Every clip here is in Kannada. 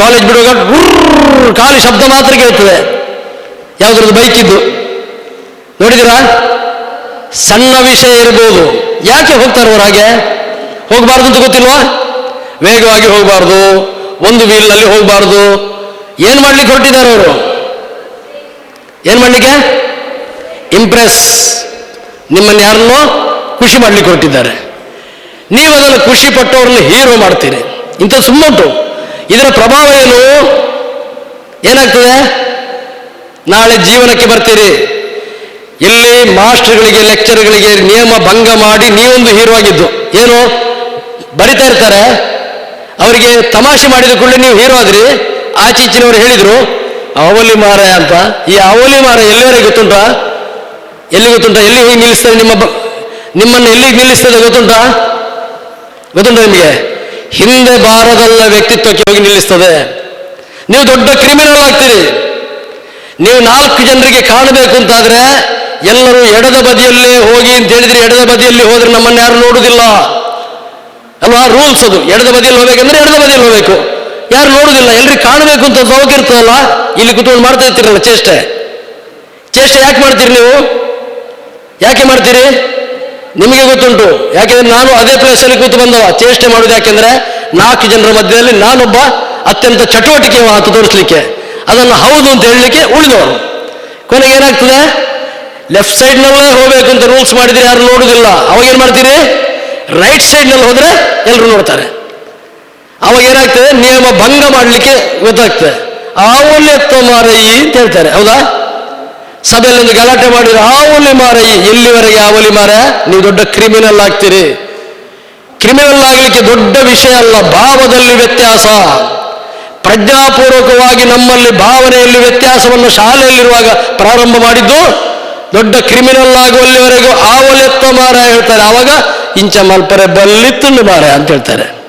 ಕಾಲೇಜ್ ಬಿಡುವಾಗ ಖಾಲಿ ಶಬ್ದ ಮಾತ್ರ ಕೇಳ್ತದೆ. ಬೈಕ್ ಇದ್ದು ನೋಡಿದಿರಾ ಸಣ್ಣ ವಿಷಯ ಇರ್ಬೋದು. ಯಾಕೆ ಹೋಗ್ತಾರೆ ಅವ್ರು ಹಾಗೆ? ಹೋಗಬಾರ್ದು ಅಂತ ಗೊತ್ತಿಲ್ವಾ? ವೇಗವಾಗಿ ಹೋಗಬಾರ್ದು. ಒಂದು ವೀಲ್ನಲ್ಲಿ ಹೋಗಬಾರ್ದು. ಏನು ಮಾಡ್ಲಿಕ್ಕೆ ಹೊರಟಿದ್ದಾರೆ ಅವರು? ಏನು ಮಾಡ್ಲಿಕ್ಕೆ? ಇಂಪ್ರೆಸ್ ನಿಮ್ಮನ್ನು ಯಾರನ್ನೋ ಖುಷಿ ಮಾಡ್ಲಿಕ್ಕೆ ಹೊರಟಿದ್ದಾರೆ. ನೀವು ಅದನ್ನು ಖುಷಿ ಪಟ್ಟವ್ರನ್ನ ಹೀರೋ ಮಾಡ್ತೀರಿ. ಇಂಥ ಸುಮ್ಮುಂಟು ಇದರ ಪ್ರಭಾವ ಏನು? ಏನಾಗ್ತದೆ? ನಾಳೆ ಜೀವನಕ್ಕೆ ಬರ್ತೀರಿ. ಇಲ್ಲಿ ಮಾಸ್ಟರ್ಗಳಿಗೆ ಲೆಕ್ಚರ್ಗಳಿಗೆ ನಿಯಮ ಭಂಗ ಮಾಡಿ ನೀವೊಂದು ಹೀರೋ ಆಗಿದ್ದು. ಏನು? ಬರಿತಾ ಇರ್ತಾರೆ. ಅವರಿಗೆ ತಮಾಷೆ ಮಾಡಿದ ಕೂಡಲೇ ನೀವು ಹೀರೋ ಆದ್ರಿ. ಆಚೀಚಿನವರು ಹೇಳಿದ್ರು, ಅವಲಿ ಮಾರ ಅಂತ. ಈ ಅವಲಿ ಮಾರ ಎಲ್ಲಿವರೆಗೆ ಗೊತ್ತುಂಟ? ಎಲ್ಲಿ ಗೊತ್ತುಂಟ? ಎಲ್ಲಿ ಹೋಗಿ ನಿಲ್ಲಿಸ್ತದೆ ನಿಮ್ಮ ನಿಮ್ಮನ್ನು ಎಲ್ಲಿಗೆ ನಿಲ್ಲಿಸ್ತದೆ ಗೊತ್ತುಂಟ? ಗೊತ್ತುಂಟ ನಿಮಗೆ? ಹಿಂದೆ ಬಾರದಲ್ಲ ವ್ಯಕ್ತಿತ್ವಕ್ಕೆ ಹೋಗಿ ನಿಲ್ಲಿಸ್ತದೆ. ನೀವು ದೊಡ್ಡ ಕ್ರಿಮಿನಲ್ ಆಗ್ತೀರಿ ನೀವು ನಾಲ್ಕು ಜನರಿಗೆ ಕಾಣಬೇಕು ಅಂತಾದ್ರೆ ಎಲ್ಲರೂ ಎಡದ ಬದಿಯಲ್ಲೇ ಹೋಗಿ ಅಂತ ಹೇಳಿದ್ರೆ ಎಡದ ಬದಿಯಲ್ಲಿ ಹೋದ್ರೆ ನಮ್ಮನ್ನು ಯಾರು ನೋಡುವುದಿಲ್ಲ. ಅಲ್ವಾ? ರೂಲ್ಸ್ ಅದು. ಎಡದ ಬದಿಯಲ್ಲಿ ಹೋಗ್ಬೇಕಂದ್ರೆ ಎಡದ ಬದಿಯಲ್ಲಿ ಹೋಗ್ಬೇಕು. ಯಾರು ನೋಡುವುದಿಲ್ಲ. ಎಲ್ರಿಗೆ ಕಾಣಬೇಕು ಅಂತ ಸೌಖ್ಯ ಇರ್ತದಲ್ಲ? ಇಲ್ಲಿ ಕುತ್ಕೊಂಡು ಮಾಡ್ತಾ ಇರ್ತೀರಲ್ಲ ಚೇಷ್ಟೆ. ಚೇಷ್ಟೆ ಯಾಕೆ ಮಾಡ್ತೀರಿ ನೀವು? ಯಾಕೆ ಮಾಡ್ತೀರಿ? ನಿಮಗೆ ಗೊತ್ತುಂಟು. ಯಾಕೆಂದ್ರೆ ನಾನು ಅದೇ ಪ್ಲೇಸಲ್ಲಿ ಕೂತು ಬಂದವ. ಚೇಷ್ಟೆ ಮಾಡೋದು ಯಾಕೆಂದ್ರೆ ನಾಲ್ಕು ಜನರ ಮಧ್ಯದಲ್ಲಿ ನಾನೊಬ್ಬ ಅತ್ಯಂತ ಚಟುವಟಿಕೆ ಮಾತು ತೋರಿಸ್ಲಿಕ್ಕೆ, ಅದನ್ನು ಹೌದು ಅಂತ ಹೇಳಲಿಕ್ಕೆ ಉಳಿದವರು ಕೊನೆಗೆ ಏನಾಗ್ತದೆ? ಲೆಫ್ಟ್ ಸೈಡ್ನಲ್ಲೇ ಹೋಗಬೇಕು ಅಂತ ರೂಲ್ಸ್ ಮಾಡಿದ್ರೆ ಯಾರು ನೋಡುವುದಿಲ್ಲ ಅವಾಗ ಏನು ಮಾಡ್ತೀರಿ? ರೈಟ್ ಸೈಡ್ನಲ್ಲಿ ಹೋದರೆ ಎಲ್ಲರೂ ನೋಡ್ತಾರೆ. ಅವಾಗ ಏನಾಗ್ತದೆ? ನಿಯಮ ಭಂಗ ಮಾಡಲಿಕ್ಕೆ ಗೊತ್ತಾಗ್ತದೆ. ಆವಲ್ಯತ್ವ ಮಾರಯಿ ಅಂತ ಹೇಳ್ತಾರೆ. ಹೌದಾ? ಸಭೆಯಲ್ಲಿ ಗಲಾಟೆ ಮಾಡಿದ್ರೆ ಹಾವಲಿ ಮಾರೆ ಎಲ್ಲಿವರೆಗೆ ಆವಲಿ ಮಾರ ನೀವು ದೊಡ್ಡ ಕ್ರಿಮಿನಲ್ ಆಗ್ತೀರಿ. ಕ್ರಿಮಿನಲ್ ಆಗಲಿಕ್ಕೆ ದೊಡ್ಡ ವಿಷಯ ಅಲ್ಲ, ಭಾವದಲ್ಲಿ ವ್ಯತ್ಯಾಸ. ಪ್ರಜ್ಞಾಪೂರ್ವಕವಾಗಿ ನಮ್ಮಲ್ಲಿ ಭಾವನೆಯಲ್ಲಿ ವ್ಯತ್ಯಾಸವನ್ನು ಶಾಲೆಯಲ್ಲಿರುವಾಗ ಪ್ರಾರಂಭ ಮಾಡಿದ್ದು, ದೊಡ್ಡ ಕ್ರಿಮಿನಲ್ ಆಗುವಲ್ಲಿವರೆಗೂ ಆವಲೆತ್ತ ಮಾರ ಹೇಳ್ತಾರೆ. ಆವಾಗ ಇಂಚ ಮಲ್ಪರೆ ಬಲ್ಲಿತ್ತು ಮಾರ ಅಂತ ಹೇಳ್ತಾರೆ.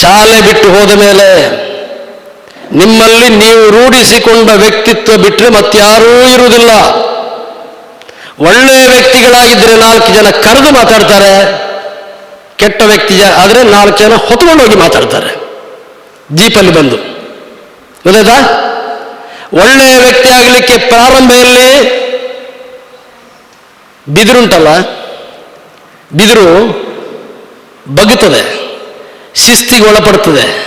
ಶಾಲೆ ಬಿಟ್ಟು ಹೋದ ಮೇಲೆ ನಿಮ್ಮಲ್ಲಿ ನೀವು ರೂಢಿಸಿಕೊಂಡ ವ್ಯಕ್ತಿತ್ವ ಬಿಟ್ಟರೆ ಮತ್ತಾರೂ ಇರುವುದಿಲ್ಲ. ಒಳ್ಳೆಯ ವ್ಯಕ್ತಿಗಳಾಗಿದ್ದರೆ ನಾಲ್ಕು ಜನ ಕರೆದು ಮಾತಾಡ್ತಾರೆ, ಕೆಟ್ಟ ವ್ಯಕ್ತಿ ಆದರೆ ನಾಲ್ಕು ಜನ ಹೊತ್ಕೊಂಡೋಗಿ ಮಾತಾಡ್ತಾರೆ. ಜೀಪಲ್ಲಿ ಬಂದು. ಗೊತ್ತಾಯ್ತಾ? ಒಳ್ಳೆಯ ವ್ಯಕ್ತಿ ಆಗಲಿಕ್ಕೆ ಪ್ರಾರಂಭದಲ್ಲಿ ಬಿದಿರುಂಟಲ್ಲ ಬಿದಿರು ಬಗ್ತದೆ, ಶಿಸ್ತಿಗೆ ಒಳಪಡ್ತದೆ.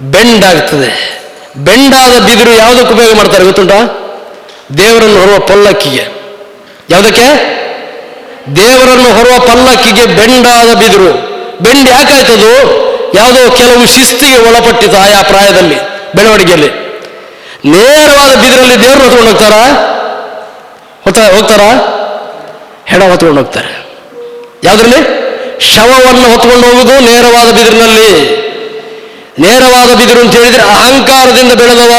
ಬೆಂಡಾಗ್ತದೆ. ಬೆಂಡಾದ ಬಿದಿರು ಯಾವುದಕ್ಕೆ ಉಪಯೋಗ ಮಾಡ್ತಾರೆ ಗೊತ್ತುಂಟಾ? ದೇವರನ್ನು ಹೊರುವ ಪಲ್ಲಕ್ಕಿಗೆ. ಯಾವುದಕ್ಕೆ? ದೇವರನ್ನು ಹೊರುವ ಪಲ್ಲಕ್ಕಿಗೆ ಬೆಂಡಾದ ಬಿದಿರು. ಬೆಂಡ್ ಯಾಕಾಯ್ತದು ಯಾವುದೋ ಕೆಲವು ಶಿಸ್ತಿಗೆ ಒಳಪಟ್ಟಿತು ಆಯಾ ಪ್ರಾಯದಲ್ಲಿ, ಬೆಳವಣಿಗೆಯಲ್ಲಿ. ನೇರವಾದ ಬಿದಿರಲ್ಲಿ ದೇವರು ಹೊತ್ಕೊಂಡು ಹೋಗ್ತಾರಾ? ಹೋಗ್ತಾ ಹೋಗ್ತಾರಾ? ಹೊತ್ಕೊಂಡು ಹೋಗ್ತಾರೆ. ಯಾವುದರಲ್ಲಿ? ಶವವನ್ನು ಹೊತ್ಕೊಂಡು ಹೋಗುವುದು ನೇರವಾದ ಬಿದಿರಿನಲ್ಲಿ. ನೇರವಾದ ಬಿದಿರು ಅಂತ ಹೇಳಿದ್ರೆ ಅಹಂಕಾರದಿಂದ ಬೆಳೆದವ.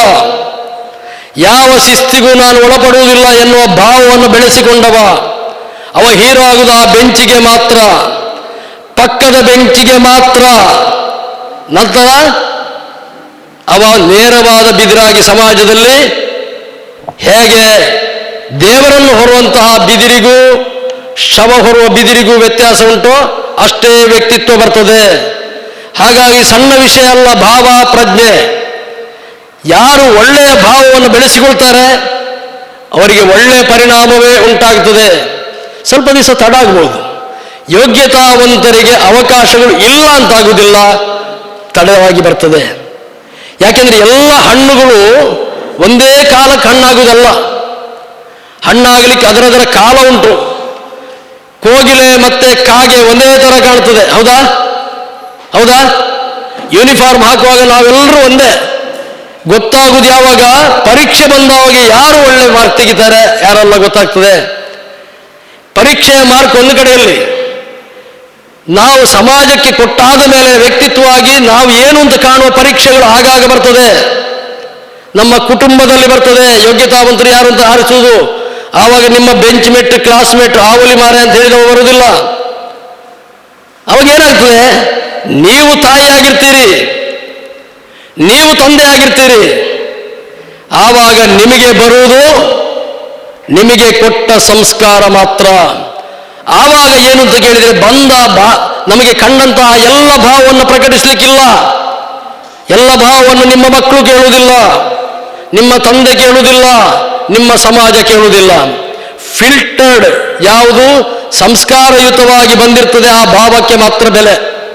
ಯಾವ ಶಿಸ್ತಿಗೂ ನಾನು ಒಳಪಡುವುದಿಲ್ಲ ಎನ್ನುವ ಭಾವವನ್ನು ಬೆಳೆಸಿಕೊಂಡವ. ಅವ ಹೀರೋ ಆಗುವುದು ಆ ಬೆಂಚಿಗೆ ಮಾತ್ರ. ಪಕ್ಕದ ಬೆಂಚಿಗೆ ಮಾತ್ರ. ನಂತರ ಅವ ನೇರವಾದ ಬಿದಿರಾಗಿ ಸಮಾಜದಲ್ಲಿ ಹೇಗೆ ದೇವರನ್ನು ಹೊರುವಂತಹ ಬಿದಿರಿಗೂ ಶವ ಹೊರುವ ಬಿದಿರಿಗೂ ವ್ಯತ್ಯಾಸ ಉಂಟು ಅಷ್ಟೇ ವ್ಯಕ್ತಿತ್ವ ಬರ್ತದೆ. ಹಾಗಾಗಿ ಸಣ್ಣ ವಿಷಯ ಅಲ್ಲ, ಭಾವ, ಪ್ರಜ್ಞೆ. ಯಾರು ಒಳ್ಳೆಯ ಭಾವವನ್ನು ಬೆಳೆಸಿಕೊಳ್ತಾರೆ, ಅವರಿಗೆ ಒಳ್ಳೆಯ ಪರಿಣಾಮವೇ ಉಂಟಾಗ್ತದೆ. ಸ್ವಲ್ಪ ದಿವಸ ತಡ ಆಗ್ಬೋದು. ಯೋಗ್ಯತಾವಂತರಿಗೆ ಅವಕಾಶಗಳು ಇಲ್ಲ ಅಂತಾಗುವುದಿಲ್ಲ, ತಡವಾಗಿ ಬರ್ತದೆ. ಯಾಕೆಂದರೆ ಎಲ್ಲ ಹಣ್ಣುಗಳು ಒಂದೇ ಕಾಲಕ್ಕೆ ಹಣ್ಣಾಗುವುದಲ್ಲ. ಹಣ್ಣಾಗಲಿಕ್ಕೆ ಅದರದರ ಕಾಲ ಉಂಟು. ಕೋಗಿಲೆ ಮತ್ತೆ ಕಾಗೆ ಒಂದೇ ತರ ಕಾಣ್ತದೆ, ಹೌದಾ? ಹೌದಾ? ಯೂನಿಫಾರ್ಮ್ ಹಾಕುವಾಗ ನಾವೆಲ್ಲರೂ ಒಂದೇ. ಗೊತ್ತಾಗುವುದು ಯಾವಾಗ? ಪರೀಕ್ಷೆ ಬಂದವಾಗ ಯಾರು ಒಳ್ಳೆ ಮಾರ್ಕ್ ತೆಗಿತಾರೆ? ಯಾರೆಲ್ಲ ಗೊತ್ತಾಗ್ತದೆ? ಪರೀಕ್ಷೆಯ ಮಾರ್ಕ್ ಒಂದು ಕಡೆಯಲ್ಲಿ. ನಾವು ಸಮಾಜಕ್ಕೆ ಕೊಟ್ಟಾದ ಮೇಲೆ ವ್ಯಕ್ತಿತ್ವವಾಗಿ ನಾವು ಏನು ಅಂತ ಕಾಣುವ ಪರೀಕ್ಷೆಗಳು ಆಗಾಗ ಬರ್ತದೆ. ನಮ್ಮ ಕುಟುಂಬದಲ್ಲಿ ಬರ್ತದೆ. ಯೋಗ್ಯತಾವಂತರು ಯಾರು ಅಂತ ಆರಿಸುವುದು? ಆವಾಗ ನಿಮ್ಮ ಬೆಂಚ್ ಮೆಟ್ ಕ್ಲಾಸ್ಮೇಟ್ ಆವಲಿ ಮಾರೆ ಅಂತ ಹೇಳಿದವ ಬರುವುದಿಲ್ಲ. ಅವಾಗ ಏನಾಗ್ತದೆ? ನೀವು ತಾಯಿಯಾಗಿರ್ತೀರಿ ನೀವು ತಂದೆ ಆಗಿರ್ತೀರಿ. ಆವಾಗ ನಿಮಗೆ ಬರುವುದು ನಿಮಗೆ ಕೊಟ್ಟ ಸಂಸ್ಕಾರ ಮಾತ್ರ. ಆವಾಗ ಏನು ಅಂತ ಕೇಳಿದರೆ ಬಂದ ಬಾ, ನಮಗೆ ಕಂಡಂತಹ ಎಲ್ಲ ಭಾವವನ್ನು ಪ್ರಕಟಿಸಲಿಕ್ಕಿಲ್ಲ. ಎಲ್ಲ ಭಾವವನ್ನು ನಿಮ್ಮ ಮಕ್ಕಳು ಕೇಳುವುದಿಲ್ಲ, ನಿಮ್ಮ ತಂದೆ ಕೇಳುವುದಿಲ್ಲ, ನಿಮ್ಮ ಸಮಾಜ ಕೇಳುವುದಿಲ್ಲ. ಫಿಲ್ಟರ್ಡ್ ಯಾವುದು ಸಂಸ್ಕಾರಯುತವಾಗಿ ಬಂದಿರ್ತದೆ ಆ ಭಾವಕ್ಕೆ ಮಾತ್ರ ಬೆಲೆ.